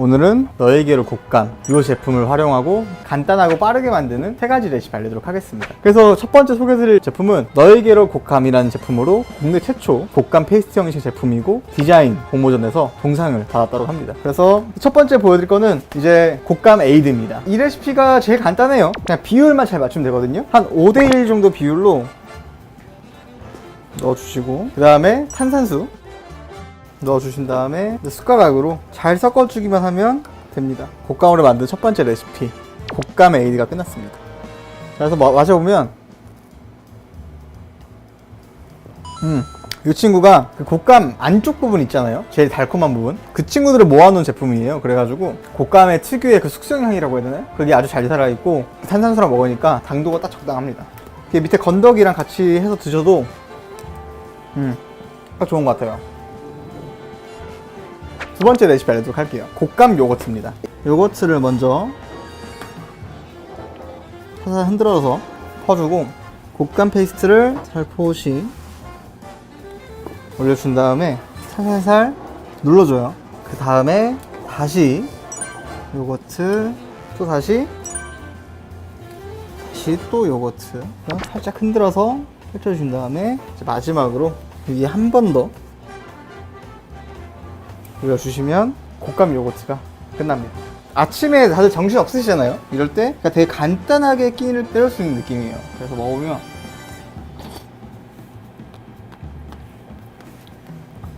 오늘은 너에게로 곡감 이 제품을 활용하고 간단하고 빠르게 만드는 세 가지 레시피 알려드리도록 하겠습니다. 그래서 첫 번째 소개해드릴 제품은 너에게로 곡감이라는 제품으로 국내 최초 곡감 페이스트 형식 제품이고 디자인 공모전에서 동상을 받았다고 합니다. 그래서 첫 번째 보여드릴 거는 이제 곡감 에이드입니다. 이 레시피가 제일 간단해요. 그냥 비율만 잘 맞추면 되거든요. 한 5대1 정도 비율로 넣어주시고 그 다음에 탄산수 넣어주신 다음에 숟가락으로 잘 섞어주기만 하면 됩니다. 곶감으로 만든 첫 번째 레시피 곶감 에이드가 끝났습니다. 자, 그래서 마, 마셔보면 음, 이 친구가 그 곶감 안쪽 부분 있잖아요. 제일 달콤한 부분. 그 친구들을 모아놓은 제품이에요. 그래가지고 곶감의 특유의 그 숙성향이라고 해야 되나요? 그게 아주 잘 살아있고 탄산수랑 먹으니까 당도가 딱 적당합니다. 이게 밑에 건더기랑 같이 해서 드셔도 음, 딱 좋은 것 같아요. 두 번째 레시피 알려드리도록 할게요. 곶감 요거트입니다. 요거트를 먼저 살살 흔들어서 퍼주고 곶감 페이스트를 살포시 올려준 다음에 살살살 눌러줘요. 그 다음에 다시 요거트 또 다시 다시 또 요거트 살짝 흔들어서 펼쳐준 다음에 마지막으로 여기 한번 더 올려주시면 곶감 요거트가 끝납니다. 아침에 다들 정신 없으시잖아요? 이럴 때 그러니까 되게 간단하게 끼니를 때울 수 있는 느낌이에요. 그래서 먹으면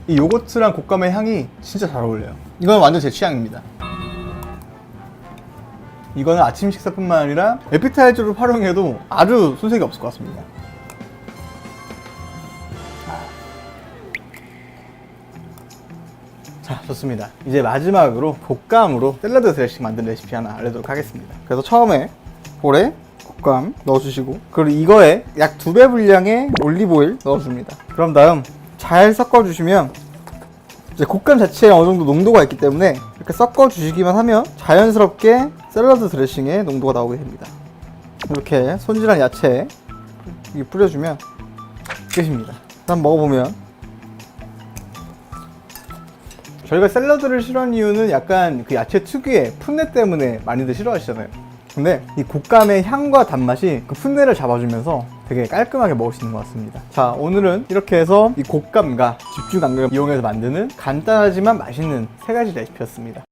이 요거트랑 곶감의 향이 진짜 잘 어울려요. 이건 완전 제 취향입니다. 이거는 아침 식사뿐만 아니라 에피타이저로 활용해도 아주 손색이 없을 것 같습니다. 자, 좋습니다. 이제 마지막으로 곶감으로 샐러드 드레싱 만든 레시피 하나 알려드리도록 하겠습니다. 그래서 처음에 볼에 곶감 넣어주시고 그리고 이거에 약 두 배 분량의 올리브오일 넣어줍니다. 그럼 다음 잘 섞어주시면 이제 곶감 자체에 어느 정도 농도가 있기 때문에 이렇게 섞어주시기만 하면 자연스럽게 샐러드 드레싱의 농도가 나오게 됩니다. 이렇게 손질한 야채에 뿌려주면 끝입니다. 한번 먹어보면 저희가 샐러드를 싫어하는 이유는 약간 그 야채 특유의 풋내 때문에 많이들 싫어하시잖아요. 근데 이 곶감의 향과 단맛이 그 풋내를 잡아주면서 되게 깔끔하게 먹을 수 있는 것 같습니다. 자, 오늘은 이렇게 해서 이 곶감과 집중 감각을 이용해서 만드는 간단하지만 맛있는 세 가지 레시피였습니다.